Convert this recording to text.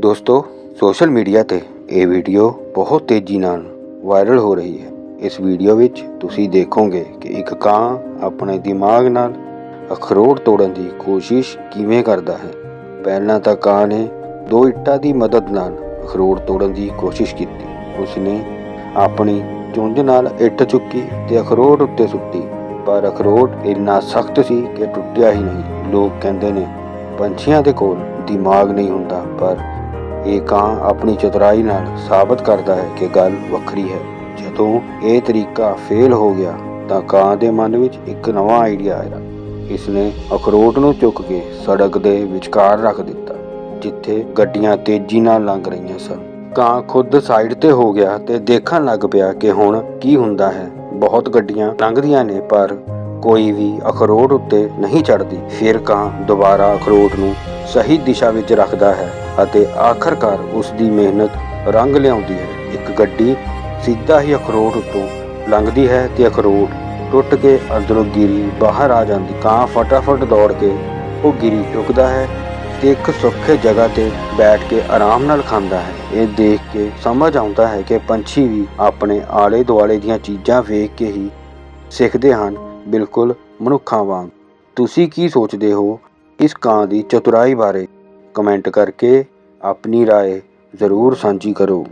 ਦੋਸਤੋ, social media ਤੇ ਇਹ ਵੀਡੀਓ ਬਹੁਤ ਤੇਜ਼ੀ ਨਾਲ ਵਾਇਰਲ ਹੋ ਰਹੀ ਹੈ। ਇਸ ਵੀਡੀਓ ਵਿੱਚ ਤੁਸੀਂ ਦੇਖੋਗੇ ਕਿ ਇੱਕ ਕਾਂ ਆਪਣੇ ਦਿਮਾਗ ਨਾਲ ਅਖਰੋਟ ਤੋੜਨ ਦੀ ਕੋਸ਼ਿਸ਼ ਕਿਵੇਂ ਕਰਦਾ ਹੈ। ਪਹਿਲਾਂ ਤਾਂ ਕਾਂ ਨੇ ਦੋ ਇੱਟਾਂ ਦੀ ਮਦਦ ਨਾਲ ਅਖਰੋਟ ਤੋੜਨ ਦੀ ਕੋਸ਼ਿਸ਼ ਕੀਤੀ। ਉਸਨੇ ਆਪਣੀ ਚੁੰਝ ਨਾਲ ਇੱਟ ਚੁੱਕੀ ਤੇ ਅਖਰੋਟ ਉੱਤੇ ਸੁੱਟੀ। ਪਰ ਅਖਰੋਟ ਇੰਨਾ ਸਖਤ ਸੀ ਕਿ ਟੁੱਟਿਆ ਹੀ ਨਹੀਂ। ਲੋਕ ਕਹਿੰਦੇ ਨੇ, ਪੰਛੀਆਂ ਦੇ ਕੋਲ ਦਿਮਾਗ ਨਹੀਂ ਹੁੰਦਾ, ਪਰ ਇਹ ਕਾਂ ਆਪਣੀ ਚਤੁਰਾਈ ਨਾਲ ਸਾਬਤ ਕਰਦਾ ਹੈ ਕਿ ਗੱਲ ਵੱਖਰੀ ਹੈ। ਜਦੋਂ ਇਹ ਤਰੀਕਾ ਫੇਲ ਹੋ ਗਿਆ, ਤਾਂ ਕਾਂ ਦੇ ਮਨ ਵਿੱਚ ਇੱਕ ਨਵਾਂ ਆਈਡੀਆ ਆਇਆ। ਇਸਨੇ ਅਖਰੋਟ ਨੂੰ ਚੁੱਕ ਕੇ ਸੜਕ ਦੇ ਵਿਚਕਾਰ ਰੱਖ ਦਿੱਤਾ, ਜਿੱਥੇ ਗੱਡੀਆਂ ਤੇਜ਼ੀ ਨਾਲ ਲੰਘ ਰਹੀਆਂ ਸਨ। ਕਾਂ ਖੁਦ ਸਾਈਡ ਤੇ ਹੋ ਗਿਆ ਤੇ ਦੇਖਣ ਲੱਗ ਪਿਆ ਕਿ ਹੁਣ ਕੀ ਹੁੰਦਾ ਹੈ। ਬਹੁਤ ਗੱਡੀਆਂ ਲੰਘਦੀਆਂ ਨੇ, ਪਰ ਕੋਈ ਵੀ ਅਖਰੋਟ ਉੱਤੇ ਨਹੀਂ ਚੜਦੀ ਫਿਰ ਕਾਂ ਦੁਬਾਰਾ ਅਖਰੋਟ ਨੂੰ ਸਹੀ ਦਿਸ਼ਾ ਵਿੱਚ ਰੱਖਦਾ ਹੈ ਅਤੇ ਆਖਰਕਾਰ ਉਸ ਦੀ ਮਿਹਨਤ ਰੰਗ ਲਿਆਉਂਦੀ ਹੈ। ਇੱਕ ਗੱਡੀ ਸਿੱਧਾ ਹੀ ਅਖਰੋਟ ਉੱਤੋਂ ਲੰਘਦੀ ਹੈ ਤੇ ਅਖਰੋਟ ਟੁੱਟ ਕੇ ਅੰਦਰੋਂ ਗਿਰੀ, ਬਾਹਰ ਆ ਜਾਂਦੀ। ਕਾਂ ਫਟਾਫਟ ਦੌੜ ਕੇ ਉਹ ਗਿਰੀ ਚੁੱਕਦਾ ਹੈ ਤੇ ਇੱਕ ਸੁਰੱਖਿਅਤ ਜਗ੍ਹਾ ਤੇ ਬੈਠ ਕੇ ਆਰਾਮ ਨਾਲ ਖਾਂਦਾ ਹੈ। ਇਹ ਦੇਖ ਕੇ ਸਮਝ ਆਉਂਦਾ ਹੈ ਕਿ ਪੰਛੀ ਵੀ ਆਪਣੇ ਆਲੇ ਦੁਆਲੇ ਦੀਆਂ ਚੀਜ਼ਾਂ ਵੇਖ ਕੇ ਹੀ ਸਿੱਖਦੇ ਹਨ। ਬਿਲਕੁਲ ਮਨੁੱਖਾਂ ਵਾਂਗ। ਤੁਸੀਂ ਕੀ ਸੋਚਦੇ ਹੋ ਇਸ ਕਾਂ ਦੀ ਚਤੁਰਾਈ ਬਾਰੇ? ਕਮੈਂਟ ਕਰਕੇ ਆਪਣੀ ਰਾਏ ਜ਼ਰੂਰ ਸਾਂਝੀ ਕਰੋ।